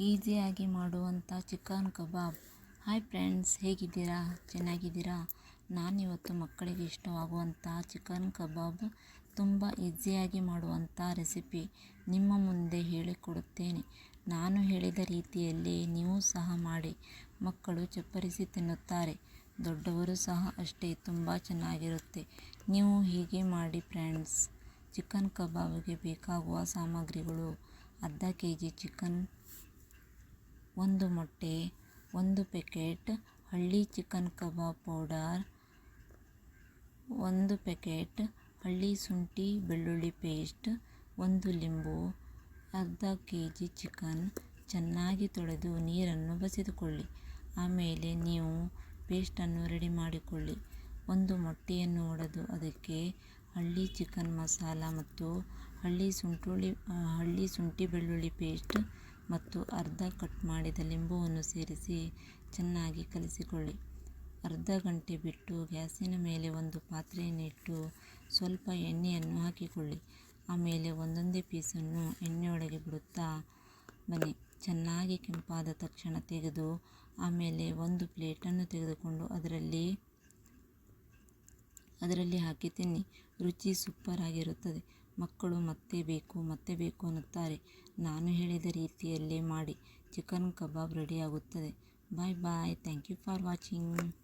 ಈಸಿಯಾಗಿ ಮಾಡುವಂಥ ಚಿಕನ್ ಕಬಾಬ್. Hi friends, ಹೇಗಿದ್ದೀರಾ? ಚೆನ್ನಾಗಿದ್ದೀರಾ? ನಾನಿವತ್ತು ಮಕ್ಕಳಿಗೆ ಇಷ್ಟವಾಗುವಂಥ ಚಿಕನ್ ಕಬಾಬ್ ತುಂಬ ಈಸಿಯಾಗಿ ಮಾಡುವಂಥ ರೆಸಿಪಿ ನಿಮ್ಮ ಮುಂದೆ ಹೇಳಿಕೊಡುತ್ತೇನೆ. ನಾನು ಹೇಳಿದ ರೀತಿಯಲ್ಲಿ ನೀವು ಸಹ ಮಾಡಿ. ಮಕ್ಕಳು ಚಪ್ಪರಿಸಿ ತಿನ್ನುತ್ತಾರೆ. ದೊಡ್ಡವರು ಸಹ ಅಷ್ಟೇ, ತುಂಬ ಚೆನ್ನಾಗಿರುತ್ತೆ. ನೀವು ಹೀಗೆ ಮಾಡಿ ಫ್ರೆಂಡ್ಸ್. ಚಿಕನ್ ಕಬಾಬ್ಗೆ ಬೇಕಾಗುವ ಸಾಮಗ್ರಿಗಳು ಅರ್ಧ ಕೆ ಜಿ ಚಿಕನ್ ಒಂದು ಮೊಟ್ಟೆ, ಒಂದು ಪ್ಯಾಕೆಟ್ ಹಳ್ಳಿ ಚಿಕನ್ ಕಬಾಬ್ ಪೌಡರ್, ಒಂದು ಪ್ಯಾಕೆಟ್ ಹಳ್ಳಿ ಶುಂಠಿ ಬೆಳ್ಳುಳ್ಳಿ ಪೇಸ್ಟ್, ಒಂದು ಲಿಂಬು, ಅರ್ಧ ಕೆ ಜಿ ಚಿಕನ್. ಚೆನ್ನಾಗಿ ತೊಳೆದು ನೀರನ್ನು ಬಸಿದುಕೊಳ್ಳಿ. ಆಮೇಲೆ ನೀವು ಪೇಸ್ಟನ್ನು ರೆಡಿ ಮಾಡಿಕೊಳ್ಳಿ. ಒಂದು ಮೊಟ್ಟೆಯನ್ನು ಒಡೆದು ಅದಕ್ಕೆ ಹಳ್ಳಿ ಚಿಕನ್ ಮಸಾಲ ಮತ್ತು ಹಳ್ಳಿ ಶುಂಠುಳ್ಳಿ ಹಳ್ಳಿ ಶುಂಠಿ ಬೆಳ್ಳುಳ್ಳಿ ಪೇಸ್ಟ್ ಮತ್ತು ಅರ್ಧ ಕಟ್ ಮಾಡಿದ ಲಿಂಬುವನ್ನು ಸೇರಿಸಿ ಚೆನ್ನಾಗಿ ಕಲಿಸಿಕೊಳ್ಳಿ. ಅರ್ಧ ಗಂಟೆ ಬಿಟ್ಟು ಗ್ಯಾಸಿನ ಮೇಲೆ ಒಂದು ಪಾತ್ರೆಯನ್ನಿಟ್ಟು ಸ್ವಲ್ಪ ಎಣ್ಣೆಯನ್ನು ಹಾಕಿಕೊಳ್ಳಿ. ಆಮೇಲೆ ಒಂದೊಂದೇ ಪೀಸನ್ನು ಎಣ್ಣೆಯೊಳಗೆ ಬಿಡುತ್ತಾ ಬನ್ನಿ. ಚೆನ್ನಾಗಿ ಕೆಂಪಾದ ತಕ್ಷಣ ತೆಗೆದು ಆಮೇಲೆ ಒಂದು ಪ್ಲೇಟನ್ನು ತೆಗೆದುಕೊಂಡು ಅದರಲ್ಲಿ ಅದರಲ್ಲಿ ಹಾಕಿ ತಿನ್ನಿ. ರುಚಿ ಸೂಪರ್ ಆಗಿರುತ್ತದೆ ಮಕ್ಕಳು ಮತ್ತೆ ಬೇಕು ಮತ್ತೆ ಬೇಕು ಅನ್ನುತ್ತಾರೆ. ನಾನು ಹೇಳಿದ ರೀತಿಯಲ್ಲೇ ಮಾಡಿ. ಚಿಕನ್ ಕಬಾಬ್ ರೆಡಿ ಆಗುತ್ತದೆ. Bye bye thank you for watching